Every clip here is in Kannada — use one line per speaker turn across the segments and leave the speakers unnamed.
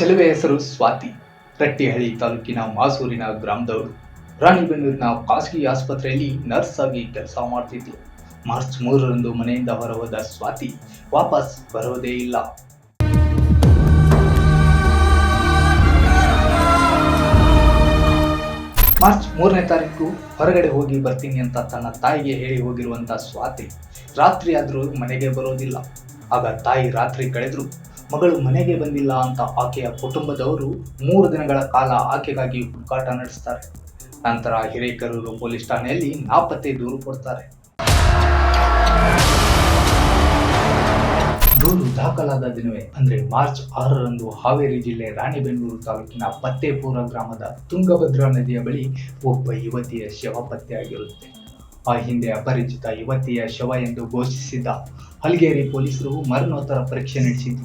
ಚೆಲುವೆ ಹೆಸರು ಸ್ವಾತಿ. ರಟ್ಟಿಹಳ್ಳಿ ತಾಲೂಕಿನ ಮಾಸೂರಿನ ಗ್ರಾಮದವರು. ರಾಣಿಬೆನ್ನೂರಿನ ಖಾಸಗಿ ಆಸ್ಪತ್ರೆಯಲ್ಲಿ ನರ್ಸ್ ಆಗಿ ಕೆಲಸ ಮಾಡ್ತಿದ್ಲು ಮಾರ್ಚ್ ಮೂರರಂದು ಮನೆಯಿಂದ ಹೊರಹೋದ ಸ್ವಾತಿ ವಾಪಸ್ ಬರೋದೇ ಇಲ್ಲ. ಮಾರ್ಚ್ ಮೂರನೇ ತಾರೀಕು ಹೊರಗಡೆ ಹೋಗಿ ಬರ್ತೀನಿ ಅಂತ ತನ್ನ ತಾಯಿಗೆ ಹೇಳಿ ಹೋಗಿರುವಂತ ಸ್ವಾತಿ ರಾತ್ರಿ ಆದರೂ ಮನೆಗೆ ಬರೋದಿಲ್ಲ. ಆಗ ತಾಯಿ ರಾತ್ರಿ ಕಳೆದ್ರು. ಮಗಳು ಮನೆಗೆ ಬಂದಿಲ್ಲ ಅಂತ ಆಕೆಯ ಕುಟುಂಬದವರು ಮೂರು ದಿನಗಳ ಕಾಲ ಆಕೆಗಾಗಿ ಹುಡುಕಾಟ ನಡೆಸ್ತಾರೆ. ನಂತರ ಹಿರೇಕರೂರು ಪೊಲೀಸ್ ಠಾಣೆಯಲ್ಲಿ ನಾಪತ್ತೆ ದೂರು ಕೊಡ್ತಾರೆ. ದೂರು ದಾಖಲಾದ ದಿನವೇ, ಅಂದ್ರೆ ಮಾರ್ಚ್ ಆರರಂದು ಹಾವೇರಿ ಜಿಲ್ಲೆ ರಾಣಿಬೆನ್ನೂರು ತಾಲೂಕಿನ ಪತ್ತೇಪುರ ಗ್ರಾಮದ ತುಂಗಭದ್ರಾ ನದಿಯ ಬಳಿ ಒಬ್ಬ ಯುವತಿಯ ಶವ ಪತ್ತೆಯಾಗಿರುತ್ತೆ ಆ ಹಿಂದೆ ಅಪರಿಚಿತ ಯುವತಿಯ ಶವ ಎಂದು ಘೋಷಿಸಿದ್ದ ಹಲಗೇರಿ ಪೊಲೀಸರು ಮರಣೋತ್ತರ ಪರೀಕ್ಷೆ ನಡೆಸಿದ್ದು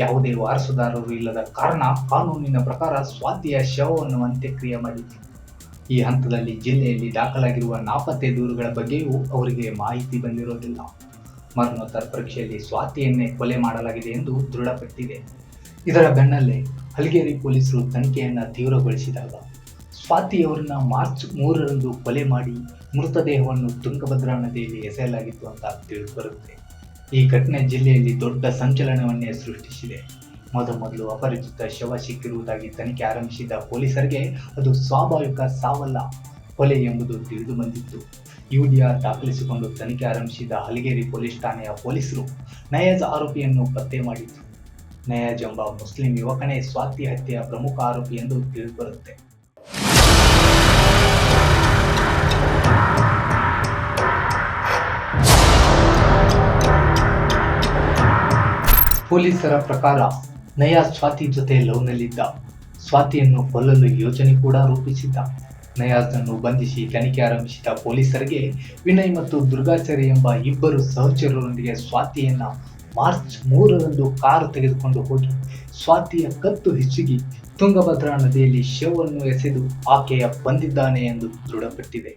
ಯಾವುದೇ ವಾರಸುದಾರರು ಇಲ್ಲದ ಕಾರಣ ಕಾನೂನಿನ ಪ್ರಕಾರ ಸ್ವಾತಿಯ ಶವವನ್ನು ಅಂತ್ಯಕ್ರಿಯೆ ಮಾಡಿತು ಈ ಹಂತದಲ್ಲಿ ಜಿಲ್ಲೆಯಲ್ಲಿ ದಾಖಲಾಗಿರುವ ನಾಪತ್ತೆ ದೂರುಗಳ ಬಗ್ಗೆಯೂ ಅವರಿಗೆ ಮಾಹಿತಿ ಬಂದಿರೋದಿಲ್ಲ. ಮರಣೋತ್ತರ ಪರೀಕ್ಷೆಯಲ್ಲಿ ಸ್ವಾತಿಯನ್ನೇ ಕೊಲೆ ಮಾಡಲಾಗಿದೆ ಎಂದು ದೃಢಪಟ್ಟಿದೆ. ಇದರ ಬೆನ್ನಲ್ಲೇ ಹಲಗೇರಿ ಪೊಲೀಸರು ತನಿಖೆಯನ್ನು ತೀವ್ರಗೊಳಿಸಿದಾಗ ಸ್ವಾತಿಯವರನ್ನ ಮಾರ್ಚ್ ಮೂರರಂದು ಕೊಲೆ ಮಾಡಿ ಮೃತದೇಹವನ್ನು ತುಂಗಭದ್ರಾ ನದಿಯಲ್ಲಿ ಎಸೆಯಲಾಗಿತ್ತು ಅಂತ ತಿಳಿದು ಬರುತ್ತೆ. ಈ ಘಟನೆ ಜಿಲ್ಲೆಯಲ್ಲಿ ದೊಡ್ಡ ಸಂಚಲನವನ್ನೇ ಸೃಷ್ಟಿಸಿದೆ. ಮೊದಮೊದಲು ಅಪರಿಚಿತ ಶವ ಸಿಕ್ಕಿರುವುದಾಗಿ ತನಿಖೆ ಆರಂಭಿಸಿದ ಪೊಲೀಸರಿಗೆ ಅದು ಸ್ವಾಭಾವಿಕ ಸಾವಲ್ಲ ಕೊಲೆ ಎಂಬುದು ತಿಳಿದು ಬಂದಿತ್ತು. ಯುಡಿಆರ್ ದಾಖಲಿಸಿಕೊಂಡು ತನಿಖೆ ಆರಂಭಿಸಿದ ಹಲಗೇರಿ ಪೊಲೀಸ್ ಠಾಣೆಯ ಪೊಲೀಸರು ನಯಾಜ್ ಆರೋಪಿಯನ್ನು ಪತ್ತೆ ಮಾಡಿದ್ರು. ನಯಾಜ್ ಎಂಬ ಮುಸ್ಲಿಂ ಯುವಕನೇ ಸ್ವಾತಿ ಹತ್ಯೆಯ ಪ್ರಮುಖ ಆರೋಪಿ ಎಂದು ತಿಳಿದುಬರುತ್ತೆ. ಪೊಲೀಸರ ಪ್ರಕಾರ ನಯಾಜ್ ಸ್ವಾತಿ ಜೊತೆ ಲವ್ನಲ್ಲಿದ್ದ. ಸ್ವಾತಿಯನ್ನು ಕೊಲ್ಲಲು ಯೋಜನೆ ಕೂಡ ರೂಪಿಸಿದ್ದ. ನಯಾಜ್ನನ್ನು ಬಂಧಿಸಿ ತನಿಖೆ ಆರಂಭಿಸಿದ ಪೊಲೀಸರಿಗೆ ವಿನಯ್ ಮತ್ತು ದುರ್ಗಾಚಾರ್ಯ ಎಂಬ ಇಬ್ಬರು ಸಹಚರರೊಂದಿಗೆ ಸ್ವಾತಿಯನ್ನ ಮಾರ್ಚ್ ಮೂರರಂದು ಕಾರು ತೆಗೆದುಕೊಂಡು ಹೋಗಿ ಸ್ವಾತಿಯ ಕತ್ತು ಹೆಚ್ಚುಗಿ ತುಂಗಭದ್ರಾ ನದಿಯಲ್ಲಿ ಶವವನ್ನು ಎಸೆದು ಆಕೆಯ ಬಂದಿದ್ದಾನೆ ಎಂದು ದೃಢಪಟ್ಟಿದೆ.